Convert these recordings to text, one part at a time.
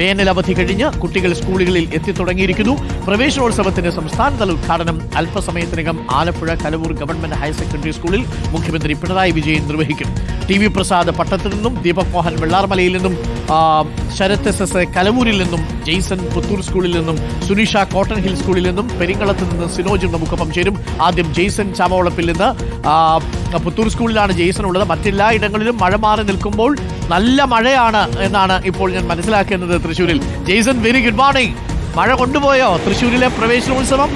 വേനൽ അവധി കഴിഞ്ഞ് കുട്ടികൾ സ്കൂളുകളിൽ എത്തിത്തുടങ്ങിയിരിക്കുന്നു. പ്രവേശനോത്സവത്തിന്റെ സംസ്ഥാനതല ഉദ്ഘാടനം അല്പസമയത്തിനകം Alappuzha Kalavoor government higher secondary സ്കൂളിൽ മുഖ്യമന്ത്രി പിണറായി വിജയൻ നിർവഹിക്കും. ടി വി പ്രസാദ് പട്ടത്തിൽ നിന്നും ദീപക് മോഹൻ വെള്ളാർമലയിൽ നിന്നും ശരത് എസ് എസ് കലവൂരിൽ നിന്നും ജെയ്സൺ പുത്തൂർ സ്കൂളിൽ നിന്നും സുനിഷ കോട്ടൺ ഹിൽ സ്കൂളിൽ നിന്നും പെരിങ്ങളത്ത് നിന്ന് സിനോജും നമുക്കൊപ്പം ചേരും. ആദ്യം ജെയ്സൺ ചാമവളപ്പിൽ നിന്ന് പുത്തൂർ സ്കൂളിലാണ് ജെയ്സൺ ഉള്ളത്. മറ്റെല്ലാ ഇടങ്ങളിലും മഴ മാറി നിൽക്കുമ്പോൾ നല്ല മഴയാണ് എന്നാണ് ഇപ്പോൾ ഞാൻ മനസ്സിലാക്കുന്നത് തൃശ്ശൂരിൽ. Jaison very good morning. മഴ കൊണ്ടുപോയോ? തൃശ്ശൂരിലെ പ്രവേശനോത്സവം?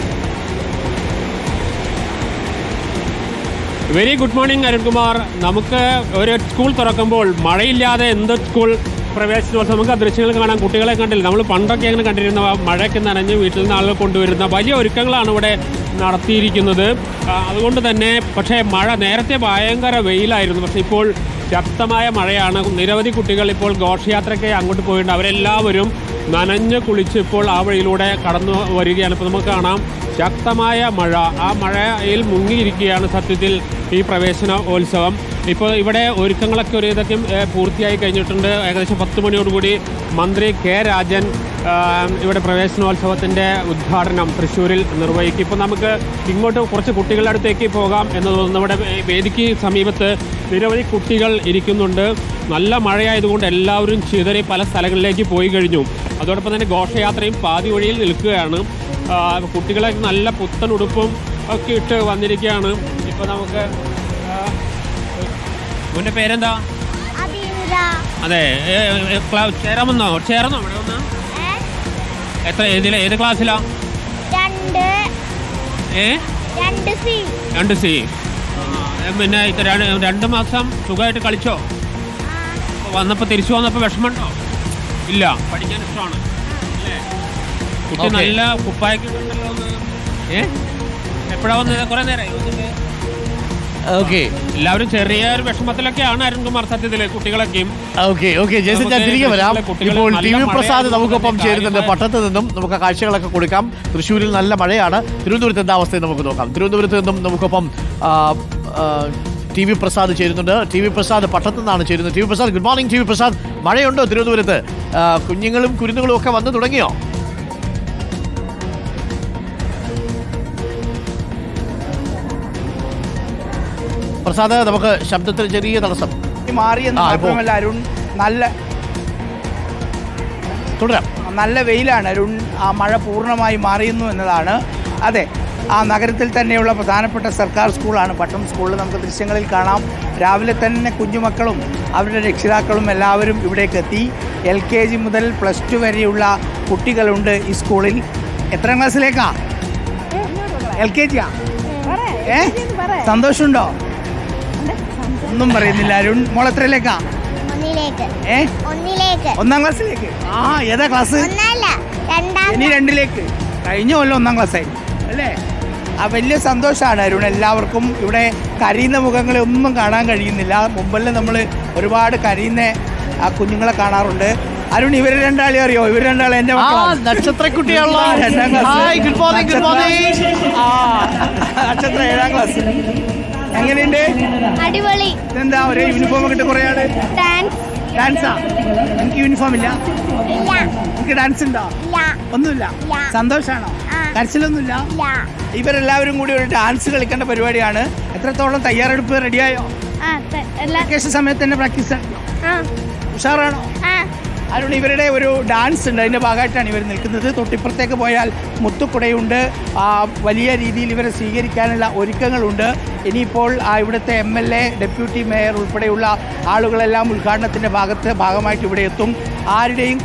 Very good morning Arunkumar. നമുക്ക് ഒരു സ്കൂൾ തുറക്കുമ്പോൾ മഴയില്ലാതെ എന്ത് സ്കൂൾ പ്രവേശനോത്സവം? നമുക്ക് ആ ദൃശ്യങ്ങൾ കാണാൻ കുട്ടികളെ കണ്ടില്ല. നമ്മൾ പണ്ടൊക്കെ അങ്ങനെ കണ്ടിരുന്ന മഴയ്ക്ക് നനഞ്ഞ് വീട്ടിൽ നിന്ന് ആളുകൾ കൊണ്ടുവരുന്ന വലിയ ഒരുക്കങ്ങളാണ് ഇവിടെ നടത്തിയിരിക്കുന്നത്. അതുകൊണ്ട് തന്നെ പക്ഷേ മഴ നേരത്തെ ഭയങ്കര വെയിലായിരുന്നു. പക്ഷേ ഇപ്പോൾ ശക്തമായ മഴയാണ്. നിരവധി കുട്ടികൾ ഇപ്പോൾ ഘോഷയാത്രയ്ക്ക് അങ്ങോട്ട് പോയിട്ടുണ്ട്. അവരെല്ലാവരും നനഞ്ഞ് കുളിച്ച് ഇപ്പോൾ ആ വഴിയിലൂടെ കടന്നു വരികയാണ്. ഇപ്പോൾ നമുക്ക് കാണാം ശക്തമായ മഴ. ആ മഴയിൽ മുങ്ങിയിരിക്കുകയാണ് സത്യത്തിൽ ഈ പ്രവേശനോത്സവം ഇപ്പോൾ ഇവിടെ ഒരുക്കങ്ങളൊക്കെ ഒരു ഇതൊക്കെ പൂർത്തിയായി കഴിഞ്ഞിട്ടുണ്ട്. ഏകദേശം പത്ത് മണിയോടുകൂടി മന്ത്രി കെ രാജൻ ഇവിടെ പ്രവേശനോത്സവത്തിന്റെ ഉദ്ഘാടനം തൃശ്ശൂരിൽ നിർവഹിക്കും. ഇപ്പോൾ നമുക്ക് ഇങ്ങോട്ട് കുറച്ച് കുട്ടികളുടെ അടുത്തേക്ക് പോകാം എന്ന് തോന്നുന്നു. ഇവിടെ വേദിക്ക് സമീപത്ത് നിരവധി കുട്ടികൾ ഇരിക്കുന്നുണ്ട്. നല്ല മഴയായതുകൊണ്ട് എല്ലാവരും ചിതറി പല സ്ഥലങ്ങളിലേക്ക് പോയി കഴിഞ്ഞു. അതോടൊപ്പം തന്നെ ഘോഷയാത്രയും പാതി വഴിയിൽ നിൽക്കുകയാണ്. കുട്ടികളെ നല്ല പുത്തൻ ഉടുപ്പും ഒക്കെ ഇട്ട് വന്നിരിക്കുകയാണ്. ഇപ്പോൾ നമുക്ക് ഇവന്റെ മുന്നേ പേരെന്താ? അതെ ചേരാമെന്നോ? ചേർന്നോ? ഇവിടെ വന്ന് എത്ര ഏതിലെ? ഏത് ക്ലാസ്സിലാ? രണ്ട്. ഏ? രണ്ട് സി രണ്ട് സി പിന്നെ ഇത്ര രണ്ട് രണ്ട് മാസം സുഖമായിട്ട് കളിച്ചോ? വന്നപ്പോൾ തിരിച്ചു വന്നപ്പോൾ വിഷമമുണ്ടോ? ഇല്ല പഠിക്കാൻ ഇഷ്ടമാണ്. അല്ലേ? കുട്ടി നല്ല കുപ്പായൊക്കെ ഇട്ടിട്ടുണ്ടല്ലോ ഏ? എപ്പോഴാ വന്നത്? കുറേ വന്നിട്ട്. ഓക്കെ എല്ലാവരും ചെറിയ ഒരു വിഷമത്തിലൊക്കെയാണ് അരുൺകുമാർ സത്യത്തിലെ കുട്ടികളൊക്കെയും. ഓക്കെ ഓക്കെ ജേസൻ ഞാൻ തിരികെ വരാം. ഇപ്പോൾ നല്ല ടി വി പ്രസാദ് നമുക്കൊപ്പം ചേരുന്നുണ്ട്. പട്ടത്ത് നിന്നും നമുക്ക് കാഴ്ചകളൊക്കെ കൊടുക്കാം. തൃശ്ശൂരിൽ നല്ല മഴയാണ്. തിരുവനന്തപുരത്ത് എന്താ അവസ്ഥ നമുക്ക് നോക്കാം. തിരുവനന്തപുരത്ത് നിന്നും നമുക്കൊപ്പം ടി വി പ്രസാദ് ചേരുന്നുണ്ട്. ടി വി പ്രസാദ് പട്ടത്തു നിന്നാണ് ചേരുന്നത്. T V Prasad good morning T V Prasad. മഴയുണ്ടോ തിരുവനന്തപുരത്ത്? കുഞ്ഞുങ്ങളും കുരുന്നുകളും ഒക്കെ വന്നു തുടങ്ങിയോ? പ്രസാദ് നമുക്ക് ശബ്ദത്തിൽ ചെറിയ തടസ്സം. മാറിയെന്ന് മാത്രമല്ല അരുൺ നല്ല തുടരാം. നല്ല വെയിലാണ് അരുൺ. ആ മഴ പൂർണമായി മാറിയുന്നു എന്നതാണ്. അതെ ആ നഗരത്തിൽ തന്നെയുള്ള പ്രധാനപ്പെട്ട സർക്കാർ സ്കൂളാണ്. പട്ടം സ്കൂളിൽ നമുക്ക് ദൃശ്യങ്ങളിൽ കാണാം. രാവിലെ തന്നെ കുഞ്ഞുമക്കളും അവരുടെ രക്ഷിതാക്കളും എല്ലാവരും ഇവിടേക്ക് എത്തി. എൽ കെ ജി മുതൽ പ്ലസ് ടു വരെയുള്ള കുട്ടികളുണ്ട് ഈ സ്കൂളിൽ. എത്രാം ക്ലാസ്സിലേക്കാ? എൽ കെ ജിയാ? ഏ? സന്തോഷമുണ്ടോ? ഒന്നും പറയുന്നില്ല അരുൺ. മോളെത്രയിലേക്കാ ഒന്നിലേക്ക്. ഏ? ഒന്നിലേക്ക്. ഒന്നാം ക്ലാസ്സിലേക്ക്? ആ ഏതാ ക്ലാസ്? ഇനി രണ്ടിലേക്ക്. കഴിഞ്ഞ കൊല്ലം ഒന്നാം ക്ലാസ്സായി. അല്ലേ? ആ വലിയ സന്തോഷമാണ് അരുൺ. എല്ലാവർക്കും ഇവിടെ കരയുന്ന മുഖങ്ങളെ ഒന്നും കാണാൻ കഴിയുന്നില്ല. മുമ്പെല്ലാം നമ്മൾ ഒരുപാട് കരയുന്ന ആ കുഞ്ഞുങ്ങളെ കാണാറുണ്ട്. അരുൺ ഇവർ രണ്ടാളെ അറിയോ? ഇവർ രണ്ടാളെ എന്റെ നക്ഷത്രക്കുട്ടിയുള്ള രണ്ടാം class. Hi good morning good morning ആ നക്ഷത്ര ഏഴാം ക്ലാസ്. എങ്ങനെയുണ്ട്? അടിപൊളി. എന്താ ഒരേ യൂണിഫോം ഒക്കെ ഇട്ട് കുറേ ആൾ? ഡാൻസ് എനിക്ക് യൂണിഫോം ഇല്ല. എനിക്ക് ഡാൻസ് ഉണ്ടോ? ഒന്നുമില്ല. സന്തോഷാണോ. കരച്ചിലൊന്നുമില്ല? ഇല്ല. ഇവരെല്ലാവരും കൂടി ഒരു ഡാൻസ് കളിക്കേണ്ട പരിപാടിയാണ്. എത്രത്തോളം തയ്യാറെടുപ്പ് റെഡിയായോ വെക്കേഷൻ സമയത്ത് തന്നെ പ്രാക്ടീസ് ഉഷാറാണോ? അതുകൊണ്ട് ഇവരുടെ ഒരു ഡാൻസ് ഉണ്ട്. അതിന്റെ ഭാഗമായിട്ടാണ് ഇവർ നിൽക്കുന്നത്. തൊട്ടിപ്പുറത്തേക്ക് പോയാൽ മുത്തുക്കുടയുണ്ട്. വലിയ രീതിയിൽ ഇവരെ സ്വീകരിക്കാനുള്ള ഒരുക്കങ്ങളുണ്ട്. ഇനിയിപ്പോൾ ഇവിടുത്തെ M L A deputy mayor ഉൾപ്പെടെയുള്ള ആളുകളെല്ലാം ഉദ്ഘാടനത്തിന്റെ ഭാഗത്ത് ഭാഗമായിട്ട് ഇവിടെ എത്തും. ആരുടെയും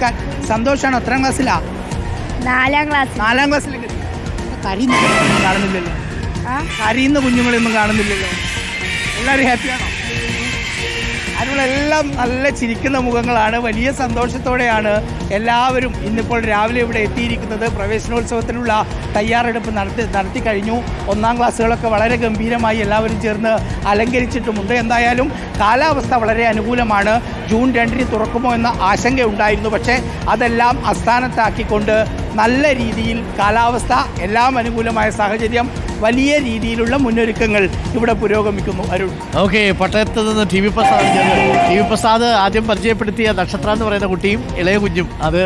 സന്തോഷമാണ് എത്രാം ക്ലാസ്സിലാണ് നാലാം ക്ലാസ്. നാലാം എത്തി. കരയുന്ന കുഞ്ഞുങ്ങളൊന്നും കാണുന്നില്ലല്ലോ. കരയുന്ന കുഞ്ഞുങ്ങളെയൊന്നും കാണുന്നില്ലല്ലോ. എല്ലാവരും ഹാപ്പിയാണോ അതിനുള്ളെല്ലാം നല്ല ചിരിക്കുന്ന മുഖങ്ങളാണ്. വലിയ സന്തോഷത്തോടെയാണ് എല്ലാവരും ഇന്നിപ്പോൾ രാവിലെ ഇവിടെ എത്തിയിരിക്കുന്നത്. പ്രവേശനോത്സവത്തിനുള്ള തയ്യാറെടുപ്പ് നടത്തി നടത്തി കഴിഞ്ഞു. ഒന്നാം ക്ലാസ്സുകളൊക്കെ വളരെ ഗംഭീരമായി എല്ലാവരും ചേർന്ന് അലങ്കരിച്ചിട്ടുമുണ്ട്. എന്തായാലും കാലാവസ്ഥ വളരെ അനുകൂലമാണ്. ജൂൺ രണ്ടിന് തുറക്കുമോ എന്ന ആശങ്കയുണ്ടായിരുന്നു. പക്ഷേ അതെല്ലാം അസ്ഥാനത്താക്കിക്കൊണ്ട് നല്ല രീതിയിൽ കാലാവസ്ഥ എല്ലാം അനുകൂലമായ സാഹചര്യം വലിയ രീതിയിലുള്ള മുന്നൊരുക്കങ്ങൾ ഇവിടെ പുരോഗമിക്കുന്നു. അരുൺ. ഓക്കെ പട്ടയത്ത് നിന്ന് T V Prasad T V Prasad ആദ്യം പരിചയപ്പെടുത്തിയ നക്ഷത്ര എന്ന് പറയുന്ന കുട്ടിയും ഇളയ കുഞ്ഞും. അത്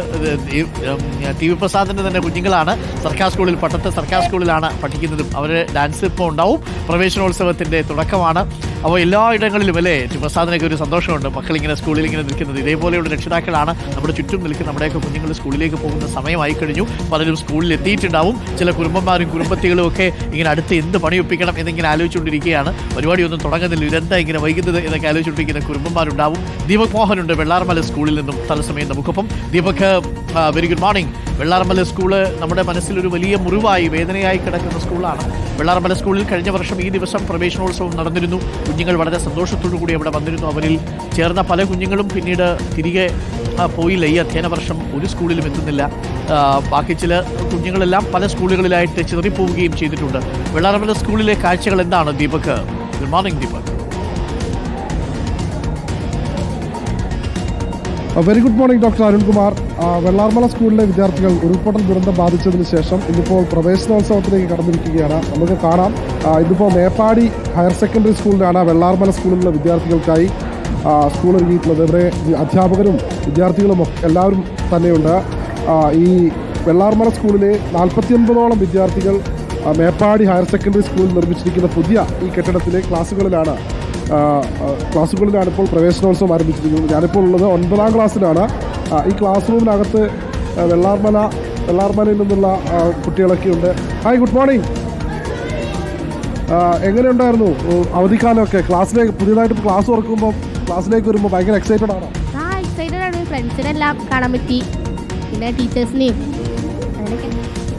ടി വി പ്രസാദിന്റെ തന്നെ കുഞ്ഞുങ്ങളാണ്. സർക്കാർ സ്കൂളിൽ പട്ടത്ത് സർക്കാർ സ്കൂളിലാണ് പഠിക്കുന്നതും. അവർ ഡാൻസ് ഇപ്പോൾ ഉണ്ടാവും. പ്രവേശനോത്സവത്തിന്റെ തുടക്കമാണ്. അപ്പോൾ എല്ലാ ഇടങ്ങളിലും അല്ലേ? പ്രസാദിനൊക്കെ ഒരു സന്തോഷമുണ്ട്. മക്കൾ ഇങ്ങനെ സ്കൂളിൽ ഇങ്ങനെ നിൽക്കുന്നത്. ഇതേപോലെയുള്ള രക്ഷിതാക്കളാണ് നമ്മുടെ ചുറ്റും നിൽക്കുന്ന നമ്മുടെയൊക്കെ കുഞ്ഞുങ്ങൾ സ്കൂളിലേക്ക് പോകുന്ന സമയമായി കഴിഞ്ഞു. പലരും സ്കൂളിൽ എത്തിയിട്ടുണ്ടാവും ചില കുടുംബന്മാരും കുടുംബത്തികളും ഒക്കെ ഇങ്ങനെ അടുത്ത് എന്ത് പണിയൊപ്പിക്കണം എന്നിങ്ങനെ ആലോചിച്ചുകൊണ്ടിരിക്കുകയാണ്. പരിപാടിയൊന്നും തുടങ്ങുന്നില്ല. ഇതെന്താ ഇങ്ങനെ വൈകുന്നത് എന്നൊക്കെ ആലോചിച്ചുകൊണ്ടിരിക്കുന്ന കുടുംബന്മാരുണ്ടാവും. ദീപക് മോഹനുണ്ട് വെള്ളാർമല സ്കൂളിൽ നിന്നും തലസമയം നമുക്കൊപ്പം. Deepak very good morning Vellarmala school നമ്മുടെ മനസ്സിലൊരു വലിയ മുറിവായി വേദനയായി കിടക്കുന്ന സ്കൂളാണ്. വെള്ളാർമല സ്കൂളിൽ കഴിഞ്ഞ വർഷം ഈ ദിവസം പ്രവേശനോത്സവം നടന്നിരുന്നു. കുഞ്ഞുങ്ങൾ വളരെ സന്തോഷത്തോടു കൂടി അവിടെ വന്നിരുന്നു. അവരിൽ ചേർന്ന പല കുഞ്ഞുങ്ങളും പിന്നീട് തിരികെ പോയില്ല. ഈ അധ്യയന വർഷം ഒരു സ്കൂളിലും എത്തുന്നില്ല. ബാക്കി ചില കുഞ്ഞുങ്ങളെല്ലാം പല സ്കൂളുകളിലായിട്ട് ചിതറിപ്പോവുകയും ചെയ്തിട്ടുണ്ട്. വെള്ളാർമല സ്കൂളിലെ കാഴ്ചകൾ എന്താണ് Deepak? Good morning Deepak. Very good morning doctor Arunkumar Vellarmala സ്കൂളിലെ വിദ്യാർത്ഥികൾ ഉരുൾപൊട്ടൽ ദുരന്തം ബാധിച്ചതിന് ശേഷം ഇന്നിപ്പോൾ പ്രവേശനോത്സവത്തിലേക്ക് കടന്നിരിക്കുകയാണ്. നമുക്ക് കാണാം. ഇന്നിപ്പോൾ മേപ്പാടി ഹയർ സെക്കൻഡറി സ്കൂളിലാണ് വെള്ളാർമല സ്കൂളിലുള്ള വിദ്യാർത്ഥികൾക്കായി സ്കൂൾ ഒരുക്കിയിട്ടുള്ളത്. ഇവിടെ അധ്യാപകരും വിദ്യാർത്ഥികളും എല്ലാവരും തന്നെയുണ്ട്. ഈ വെള്ളാർമല സ്കൂളിലെ നാൽപ്പത്തിയൊൻപതോളം വിദ്യാർത്ഥികൾ മേപ്പാടി ഹയർ സെക്കൻഡറി സ്കൂളിൽ നിർമ്മിച്ചിരിക്കുന്ന പുതിയ ഈ കെട്ടിടത്തിലെ ക്ലാസ്സുകളിലാണ് ക്ലാസ്സുകളിലാണ് ഇപ്പോൾ പ്രവേശനോത്സവം ആരംഭിച്ചിരിക്കുന്നത് ഞാനിപ്പോൾ ഉള്ളത് ഒൻപതാം ക്ലാസ്സിലാണ്. ഈ ക്ലാസ് റൂമിനകത്ത് വെള്ളാർമല വെള്ളാർമലയിൽ നിന്നുള്ള കുട്ടികളൊക്കെ ഉണ്ട്. Hi good morning. എങ്ങനെയുണ്ടായിരുന്നു അവധിക്കാലമൊക്കെ? ക്ലാസ്സിലേക്ക് പുതിയതായിട്ട് ക്ലാസ് തുറക്കുമ്പോൾ ക്ലാസ്സിലേക്ക് വരുമ്പോൾ ഭയങ്കര എക്സൈറ്റഡ് ആണോ? ആ എക്സൈറ്റഡ് ആണ്. ഫ്രണ്ട്സിനെല്ലാം കാണാൻ പറ്റി. പിന്നെ ടീച്ചേഴ്സിനെയും.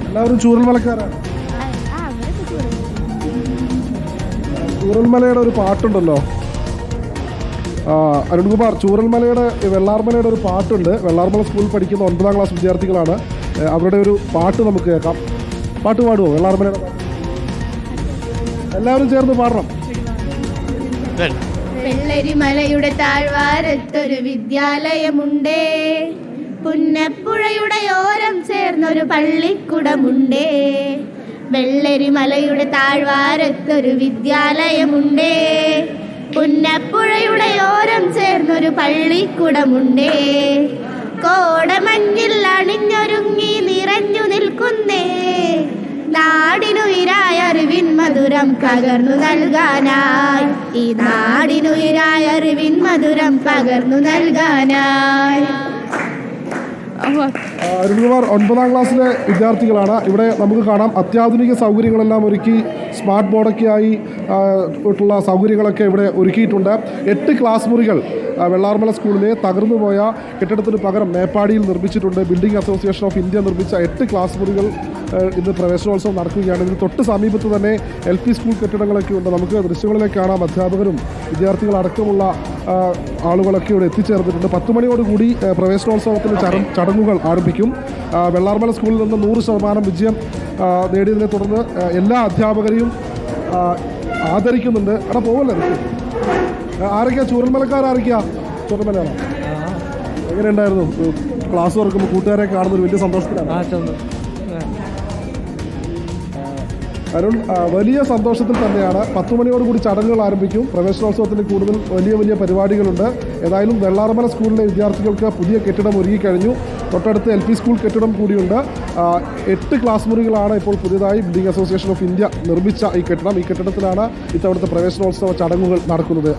എല്ലാവരും ചൂരൽമലക്കാരാണ് ആ, ചൂരൽമലയുടെ ഒരു പാട്ടുണ്ടല്ലോ. അരുൺകുമാർ ചൂരൽമലയുടെ വെള്ളാർമലയുടെ ഒരു പാട്ടുണ്ട്. വെള്ളാർമല സ്കൂളിൽ പഠിക്കുന്ന ഒൻപതാം ക്ലാസ് വിദ്യാർത്ഥികളാണ്. അവരുടെ ഒരു പാട്ട് നമുക്ക് കേൾക്കാം. പാട്ട് പാടുമോ വെള്ളാർമലയുടെ എല്ലാവരും ചേർന്ന് പാടണം. വെള്ളരിമലയുടെ താഴ്വാരത്തൊരു വിദ്യാലയമുണ്ടേ. പുന്നപ്പുഴയുടെ ഓരം ചേർന്നൊരു പള്ളിക്കുടമുണ്ടേ. വെള്ളരിമലയുടെ താഴ്വാരത്തൊരു വിദ്യാലയമുണ്ടേ. പുന്നപ്പുഴയുടെ ഓരം ചേർന്നൊരു പള്ളിക്കുടമുണ്ടേ. കോടമഞ്ഞിൽ അണിഞ്ഞൊരുങ്ങി നിറഞ്ഞു നിൽക്കുന്നേ. നാടിനുയിരായ അറിവിൻ മധുരം പകർന്നു നൽകാനായി. ഈ നാടിനുയിരായ അറിവിൻ മധുരം പകർന്നു നൽകാനായി. അരുൺകുമാർ ഒൻപതാം ക്ലാസ്സിലെ വിദ്യാർത്ഥികളാണ്. ഇവിടെ നമുക്ക് കാണാം അത്യാധുനിക സൗകര്യങ്ങളെല്ലാം ഒരുക്കി സ്മാർട്ട് ബോർഡൊക്കെയായി ഉള്ള സൗകര്യങ്ങളൊക്കെ ഇവിടെ ഒരുക്കിയിട്ടുണ്ട്. എട്ട് ക്ലാസ് മുറികൾ വെള്ളാർമല സ്കൂളിലെ തകർന്നു പോയ കെട്ടിടത്തിന് പകരം മേപ്പാടിയിൽ നിർമ്മിച്ചിട്ടുണ്ട്. ബിൽഡിംഗ് അസോസിയേഷൻ ഓഫ് ഇന്ത്യ നിർമ്മിച്ച എട്ട് ക്ലാസ് മുറികൾ ഇന്ന് പ്രവേശനോത്സവം നടക്കുകയാണ്. ഇതിന് തൊട്ട് സമീപത്ത് തന്നെ എൽ പി സ്കൂൾ കെട്ടിടങ്ങളൊക്കെ ഉണ്ട്. നമുക്ക് ദൃശ്യങ്ങളിലേക്ക് കാണാം. അധ്യാപകരും വിദ്യാർത്ഥികളടക്കമുള്ള ആളുകളൊക്കെ ഇവിടെ എത്തിച്ചേർന്നിട്ടുണ്ട്. പത്ത് മണിയോടുകൂടി കൂടി പ്രവേശനോത്സവത്തിന് ചട- ചടങ്ങുകൾ ആരംഭിക്കും. വെള്ളാർമല സ്കൂളിൽ നിന്ന് നൂറ് ശതമാനം വിജയം നേടിയതിനെ തുടർന്ന് എല്ലാ അധ്യാപകരെയും ആദരിക്കുന്നുണ്ട്. അവിടെ പോവല്ലേ? ആരൊക്കെയാ? ചൂരൽമലക്കാർ ആരൊക്കെയാ? ചൂരൽമലയാണോ? എങ്ങനെ ഉണ്ടായിരുന്നു ക്ലാസ് തുറക്കുമ്പോൾ കൂട്ടുകാരെ കാണുന്നൊരു വലിയ സന്തോഷത്തിലാണ്. അരുൺ വലിയ സന്തോഷത്തിൽ തന്നെയാണ് പത്ത് മണിയോടുകൂടി ചടങ്ങുകൾ ആരംഭിക്കും. പ്രവേശനോത്സവത്തിന് കൂടുതൽ വലിയ വലിയ പരിപാടികളുണ്ട്. ഏതായാലും വെള്ളാർമല സ്കൂളിലെ വിദ്യാർത്ഥികൾക്ക് പുതിയ കെട്ടിടം ഒരുങ്ങിക്കഴിഞ്ഞു തൊട്ടടുത്ത് എൽ പി സ്കൂൾ കെട്ടിടം കൂടിയുണ്ട്. എട്ട് ക്ലാസ് മുറികളാണ് ഇപ്പോൾ പുതിയതായി ബിൽഡിംഗ് അസോസിയേഷൻ ഓഫ് ഇന്ത്യ നിർമ്മിച്ച ഈ കെട്ടിടം. ഈ കെട്ടിടത്തിലാണ് ഇത്തവണത്തെ പ്രവേശനോത്സവ ചടങ്ങുകൾ നടക്കുന്നത്.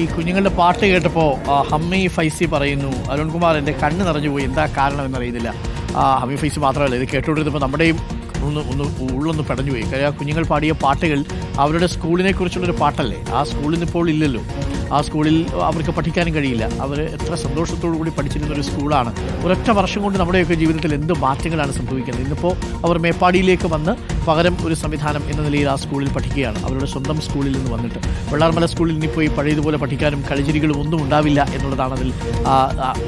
ഈ കുഞ്ഞുങ്ങളുടെ പാട്ട് കേട്ടപ്പോൾ ഹമ്മി ഫൈസി പറയുന്നു അരുൺകുമാർ എന്റെ കണ്ണ് നിറഞ്ഞു പോയി എന്താ കാരണം എന്നറിയുന്നില്ല ഹമ്മി ഫൈസി മാത്രമല്ല ഇത് കേട്ടുകൊണ്ടിരുന്നപ്പോൾ നമ്മുടെയും ഒന്ന് ഒന്ന് ഉള്ളൊന്ന് പടഞ്ഞു പോയി കാര്യം ആ കുഞ്ഞുങ്ങൾ പാടിയ പാട്ടുകൾ അവരുടെ സ്കൂളിനെ കുറിച്ചുള്ളൊരു പാട്ടല്ലേ? ആ സ്കൂളിൽ ഇപ്പോൾ ഇല്ലല്ലോ. ആ സ്കൂളിൽ അവർക്ക് പഠിക്കാനും കഴിയില്ല. അവർ എത്ര സന്തോഷത്തോടു കൂടി പഠിച്ചിരുന്ന ഒരു സ്കൂളാണ്. ഒരൊറ്റ വർഷം കൊണ്ട് നമ്മുടെയൊക്കെ ജീവിതത്തിൽ എന്ത് മാറ്റങ്ങളാണ് സംഭവിക്കുന്നത്? ഇന്നിപ്പോൾ അവർ മേപ്പാടിയിലേക്ക് വന്ന് പകരം ഒരു സംവിധാനം എന്ന നിലയിൽ ആ സ്കൂളിൽ പഠിക്കുകയാണ്. അവരുടെ സ്വന്തം സ്കൂളിൽ നിന്ന് വന്നിട്ട്. വെള്ളാർമല സ്കൂളിൽ നിന്ന് പോയി പഴയതുപോലെ പഠിക്കാനും കളിചിരികളും ഒന്നും ഉണ്ടാവില്ല എന്നുള്ളതാണ് അതിൽ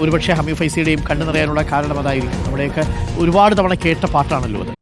ഒരുപക്ഷെ ഹമീഫൈസിയുടെയും കണ്ടു നിറയാനുള്ള കാരണം അതായിരിക്കും. നമ്മുടെയൊക്കെ ഒരുപാട് തവണ കേട്ട പാട്ടാണല്ലോ അത്.